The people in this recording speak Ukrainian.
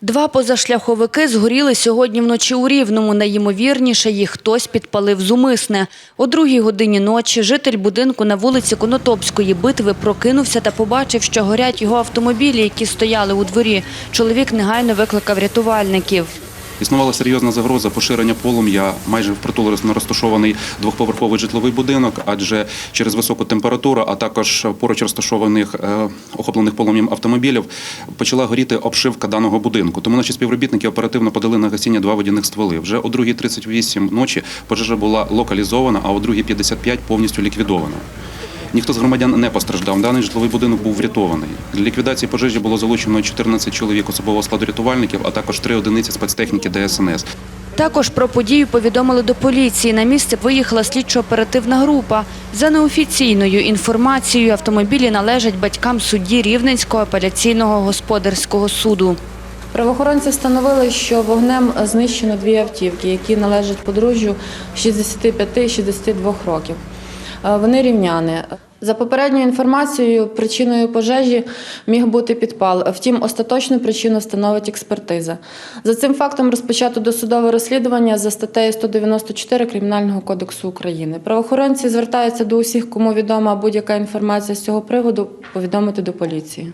Два позашляховики згоріли сьогодні вночі у Рівному. Найімовірніше, їх хтось підпалив зумисне. О другій годині ночі житель будинку на вулиці Конотопської битви прокинувся та побачив, що горять його автомобілі, які стояли у дворі. Чоловік негайно викликав рятувальників. Існувала серйозна загроза поширення полум'я майже впритул розташований двохповерховий житловий будинок, адже через високу температуру, а також поруч розташованих е, охоплених полум'ям автомобілів почала горіти обшивка даного будинку. Тому наші співробітники оперативно подали на гасіння два водяних стволи. Вже о 2.38 ночі пожежа була локалізована, а о 2.55 повністю ліквідована. Ніхто з громадян не постраждав. Даний житловий будинок був врятований. Для ліквідації пожежі було залучено 14 чоловік особового складу рятувальників, а також три одиниці спецтехніки ДСНС. Також про подію повідомили до поліції. На місце виїхала слідчо-оперативна група. За неофіційною інформацією, автомобілі належать батькам судді Рівненського апеляційного господарського суду. Правоохоронці встановили, що вогнем знищено дві автівки, які належать подружжю 65-62 років. Е, Вони рівняни. За попередньою інформацією, причиною пожежі міг бути підпал. Втім, остаточну причину встановить експертиза. За цим фактом розпочато досудове розслідування за статтею 194 Кримінального кодексу України. Правоохоронці звертаються до усіх, кому відома будь-яка інформація з цього приводу, повідомити до поліції.